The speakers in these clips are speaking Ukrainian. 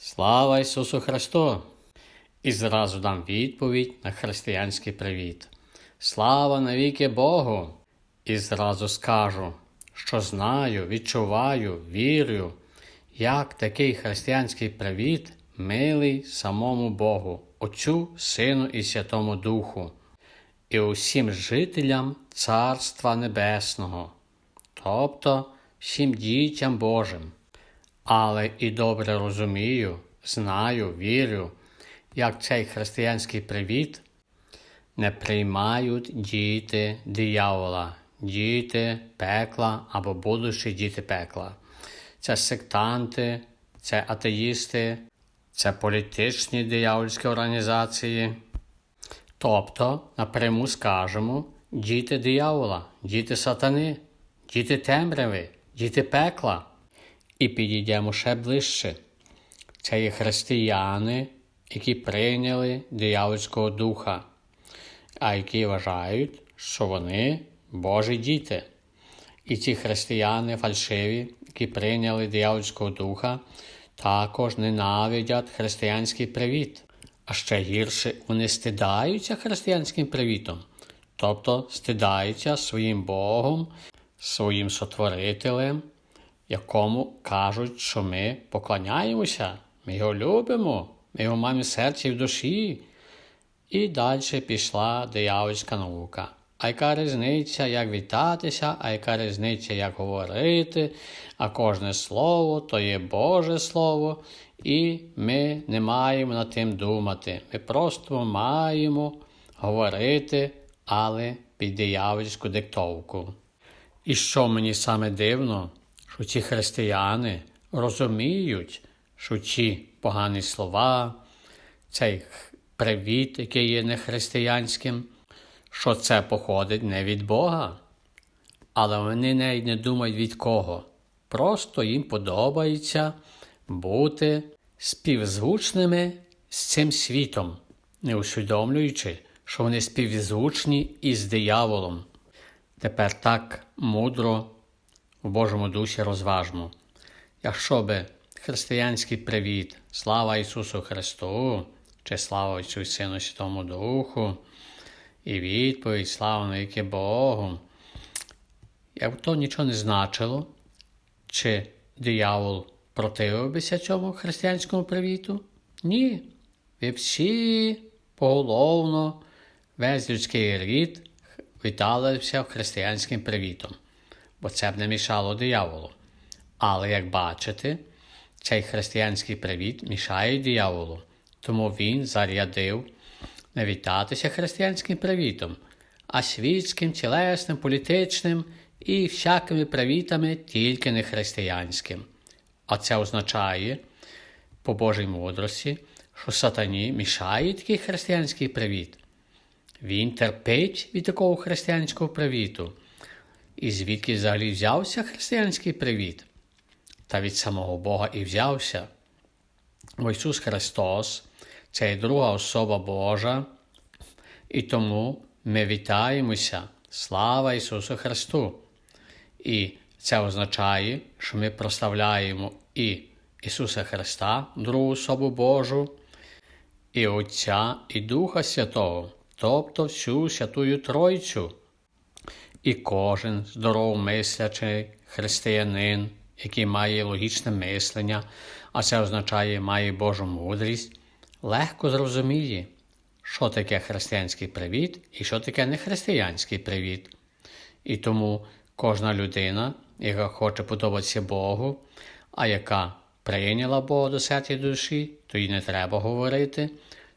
Слава Ісусу Христу! І зразу дам відповідь на християнський привіт. Слава навіки Богу! І зразу скажу, що знаю, відчуваю, вірю, як такий християнський привіт милий самому Богу, Отцю, Сину і Святому Духу, і усім жителям Царства Небесного, тобто всім дітям Божим. Але і добре розумію, знаю, вірю, як цей християнський привіт не приймають діти диявола, діти пекла або будучі діти пекла. Це сектанти, це атеїсти, це політичні диявольські організації. Тобто, напряму скажемо, діти диявола, діти сатани, діти темряви, діти пекла. І підійдемо ще ближче. Це є християни, які прийняли диявольського духа, а які вважають, що вони Божі діти. І ці християни фальшиві, які прийняли диявольського духа, також ненавидять християнський привіт. А ще гірше вони стидаються християнським привітом, тобто стидаються своїм Богом, своїм сотворителем, якому кажуть, що ми поклоняємося, ми його любимо, ми його маємо в серці і в душі. І далі пішла диявольська наука. А яка різниця, як вітатися, а яка різниця, як говорити, а кожне слово то є Боже Слово, і ми не маємо над тим думати. Ми просто маємо говорити, але під диявольську диктовку. І що мені саме дивно, що ці християни розуміють, що ці погані слова, цей привіт, який є нехристиянським, що це походить не від Бога. Але вони навіть не думають від кого. Просто їм подобається бути співзвучними з цим світом, не усвідомлюючи, що вони співзвучні із дияволом. Тепер так мудро в Божому дусі розважмо. Якщо би християнський привіт, слава Ісусу Христу, чи слава Отцю Сину Святому Духу, і відповідь, слава навіки Богу, як то нічого не значило, чи диявол противився цьому християнському привіту? Ні. Ви всі поголовно, весь людський рід віталися християнським привітом, бо це б не мішало дияволу. Але, як бачите, цей християнський привіт мішає дияволу, тому він зарядив не вітатися християнським привітом, а світським, тілесним, політичним і всякими привітами, тільки не християнським. А це означає, по Божій мудрості, що сатані мішає такий християнський привіт. Він терпить від такого християнського привіту. І звідки взагалі взявся християнський привіт? Та від самого Бога і взявся. Бо Ісус Христос це є друга особа Божа, і тому ми вітаємося. Слава Ісусу Христу! І це означає, що ми прославляємо і Ісуса Христа, другу особу Божу, і Отця, і Духа Святого, тобто всю Святую Тройцю. І кожен здоровомислячий християнин, який має логічне мислення, а це означає має Божу мудрість, легко зрозуміє, що таке християнський привіт і що таке нехристиянський привіт. І тому кожна людина, яка хоче подобатися Богу, а яка прийняла Бога до серця душі, то їй не треба говорити,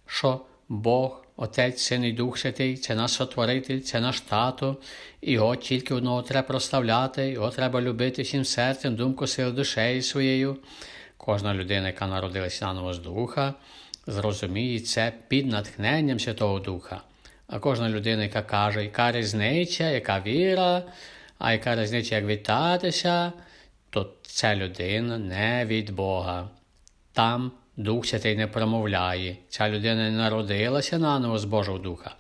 що Бог, Отець, Син і Дух Святий, це наш сотворитель, це наш тато, його тільки одного треба прославляти, його треба любити всім серцем, думкою, сил душею своєю. Кожна людина, яка народилася наново з Духа, зрозуміє це під натхненням Святого Духа. А кожна людина, яка каже, яка різниця, яка віра, а яка різниця, як вітатися, то ця людина не від Бога. Там Дух Святий не промовляє. Ця людина не народилася наново з Божого Духа.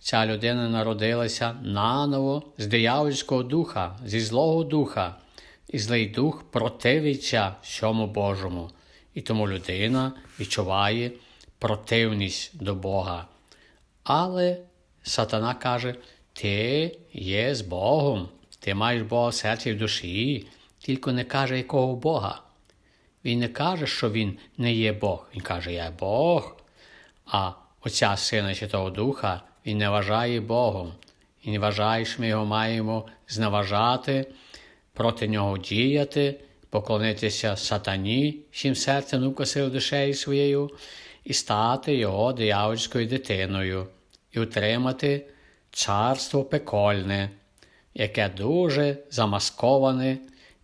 Ця людина народилася наново з диявольського духа, зі злого духа. І злий дух противиться всьому Божому. і тому людина відчуває противність до Бога. Але сатана каже: Ти є з Богом, ти маєш Бога в серці і в душі, тільки не каже, якого Бога. Він не каже, що він не є Бог. Він каже, я Бог. А Отця Сина Святого Духа він не вважає Богом. І не вважає, що ми його маємо зневажати, проти нього діяти, поклонитися сатані, всім серцем укосив душею своєю, і стати його диявольською дитиною, і утримати царство пекольне, яке дуже замасковане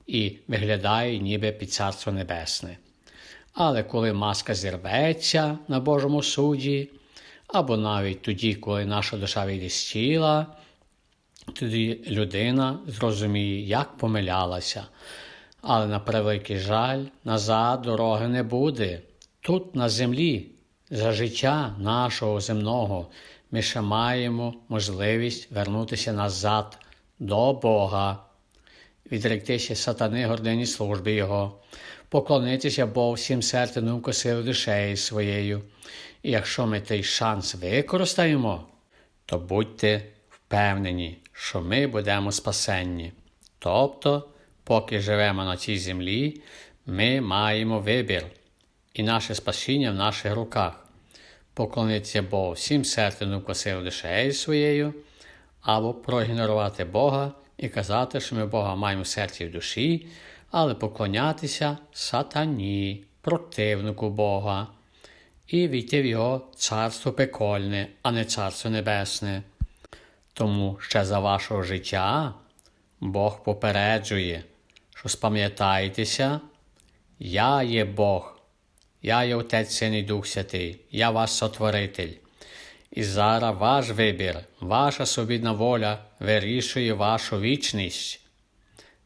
і виглядає ніби під царство небесне. Але коли маска зірветься на Божому суді, або навіть тоді, коли наша душа вийде з тіла, тоді людина зрозуміє, як помилялася. Але на превеликий жаль, назад дороги не буде. Тут, на землі, за життя нашого земного, ми ще маємо можливість вернутися назад до Бога, відректися сатани гордині служби Його, поклонитися Богу всім серцем думку душею своєю. І якщо ми той шанс використаємо, то будьте впевнені, що ми будемо спасенні. Тобто, поки живемо на цій землі, ми маємо вибір, і наше спасіння в наших руках. Поклонитися Богу всім серцем думку душею своєю, або проігнорувати Бога і казати, що ми Бога маємо в серці і в душі, але поклонятися сатані, противнику Бога, і війти в Його царство пекольне, а не царство небесне. Тому ще за вашого життя Бог попереджує, що спам'ятайтеся, я є Бог, я є Отець Син і Дух Святий, я ваш сотворитель. І зараз ваш вибір, ваша свобідна воля вирішує вашу вічність,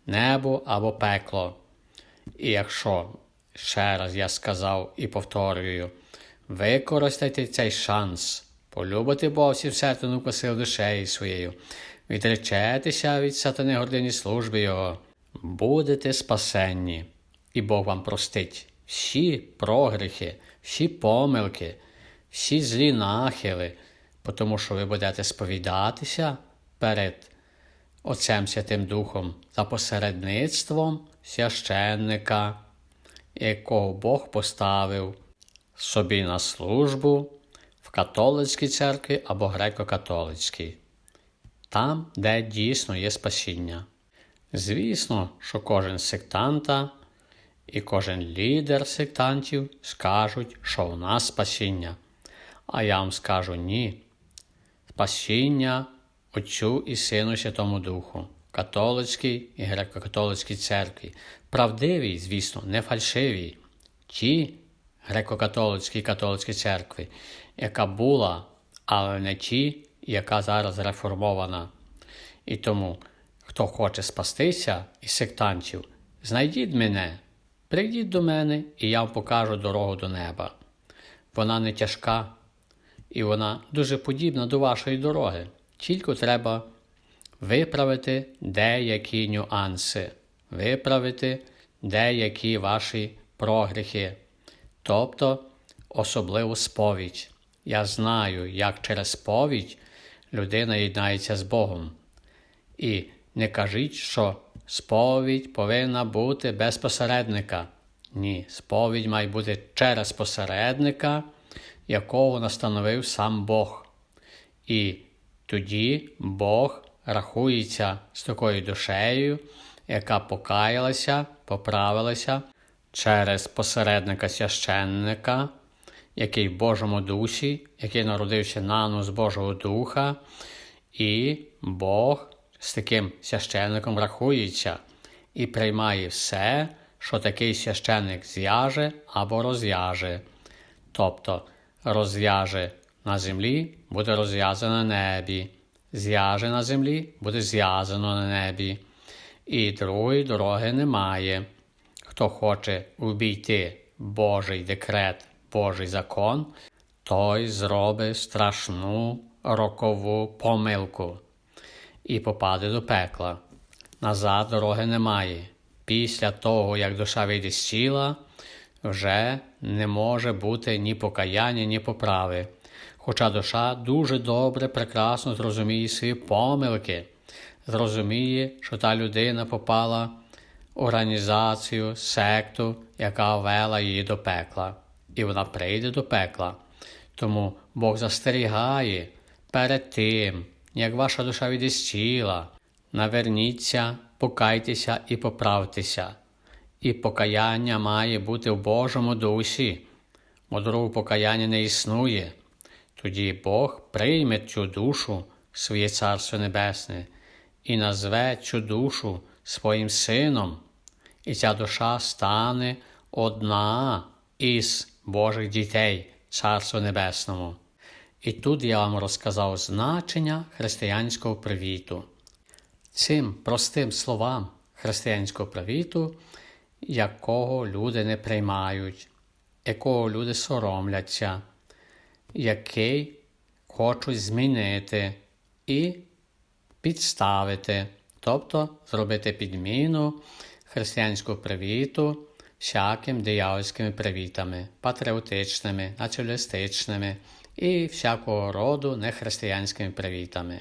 небо або пекло. І якщо, ще раз я сказав і повторюю, використайте цей шанс, полюбити Бога всім серцем укосив душею своєю, відречетеся від сатани гордині служби Його, будете спасенні, і Бог вам простить всі прогріхи, всі помилки всі злі нахили, тому що ви будете сповідатися перед Отцем Святим Духом за посередництвом священника, якого Бог поставив собі на службу в католицькій церкві або греко-католицькій, там, де дійсно є спасіння. Звісно, що кожен сектанта і кожен лідер сектантів скажуть, що у нас спасіння. А я вам скажу ні. Спасіння Отцю і Сину Святому Духу, католицькій і греко-католицькій церкві, правдивій, звісно, не фальшивій, ті греко-католицькі і католицькі церкви, яка була, але не ті, яка зараз реформована. І тому, хто хоче спастися із сектантів, знайдіть мене, прийдіть до мене, і я вам покажу дорогу до неба. Вона не тяжка і вона дуже подібна до вашої дороги. Тільки треба виправити деякі нюанси, виправити деякі ваші прогріхи, тобто особливу сповідь. Я знаю, як через сповідь людина єднається з Богом. І не кажіть, що сповідь повинна бути без посередника. Ні, сповідь має бути через посередника якого настановив сам Бог. І тоді Бог рахується з такою душею, яка покаялася, поправилася через посередника священника, який в Божому дусі, який народився нано з Божого Духа, і Бог з таким священником рахується і приймає все, що такий священник зв'яже або розв'яже. Тобто розв'яже на землі, буде розв'язано на небі, зв'яже на землі, буде зв'язано на небі. І другої дороги немає. Хто хоче обійти Божий декрет, Божий закон, той зробить страшну рокову помилку і попаде до пекла. Назад дороги немає. Після того, як душа вийде з тіла, вже не може бути ні покаяння, ні поправи. Хоча душа дуже добре, прекрасно зрозуміє свої помилки, зрозуміє, що та людина попала в організацію, секту, яка вела її до пекла, і вона прийде до пекла. Тому Бог застерігає перед тим, як ваша душа відістіла, наверніться, покайтеся і поправтеся. І покаяння має бути в Божому дусі, бо другого покаяння не існує. Тоді Бог прийме цю душу в своє Царство Небесне і назве цю душу своїм сином, і ця душа стане одна із Божих дітей Царству Небесному. І тут я вам розказав значення християнського привіту. Цим простим словам християнського привіту, якого люди не приймають, якого люди соромляться, який хочуть змінити і підставити, тобто зробити підміну християнського привіту всяким диявольськими привітами, патріотичними, націоналістичними і всякого роду нехристиянськими привітами.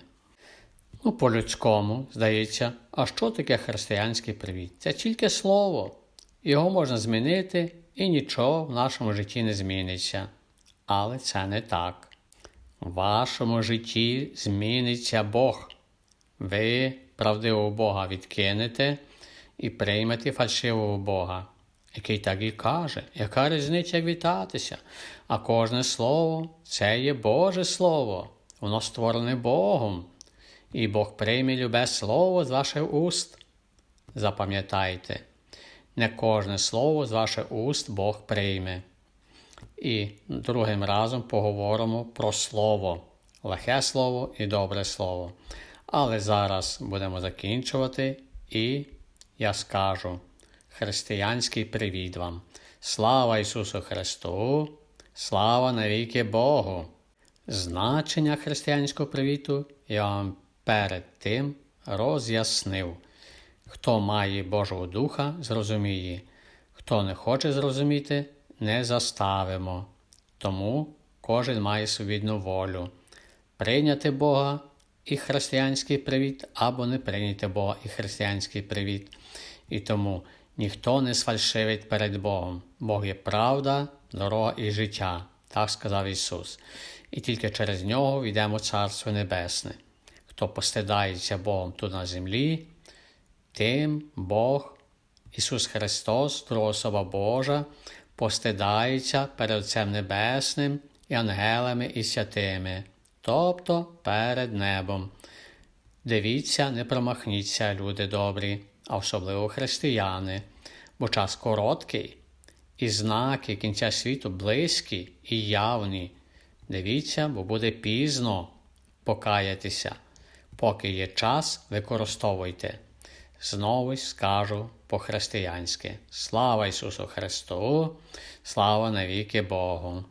Ну, по-людському, здається, а що таке християнський привіт? Це тільки слово. Його можна змінити і нічого в нашому житті не зміниться. Але це не так. В вашому житті зміниться Бог. Ви правдивого Бога відкинете і приймете фальшивого Бога, який так і каже, яка різниця вітатися? А кожне слово це є Боже Слово, воно створене Богом. І Бог прийме любе слово з ваших уст. Запам'ятайте, не кожне слово з ваших уст Бог прийме. І другим разом поговоримо про слово, лихе слово і добре слово. Але зараз будемо закінчувати, і я скажу християнський привіт вам. Слава Ісусу Христу! Слава навіки Богу! Значення християнського привіту я вам перед тим роз'яснив. Хто має Божого Духа, зрозуміє, хто не хоче зрозуміти, не заставимо. Тому кожен має свідну волю прийняти Бога і християнський привіт, або не прийняти Бога і християнський привіт. І тому ніхто не сфальшивить перед Богом. Бог є правда, дорога і життя, так сказав Ісус. І тільки через нього війдемо Царство Небесне. Хто постидається Богом тут на землі, тим Бог, Ісус Христос, друга Божа, постидається перед Отцем Небесним і ангелами і святими, тобто перед небом. Дивіться, не промахніться, люди добрі, а особливо християни, бо час короткий, і знаки кінця світу близькі і явні. Дивіться, бо буде пізно покаятися. Поки є час, використовуйте. Знову скажу по-християнськи. Слава Ісусу Христу, слава навіки Богу!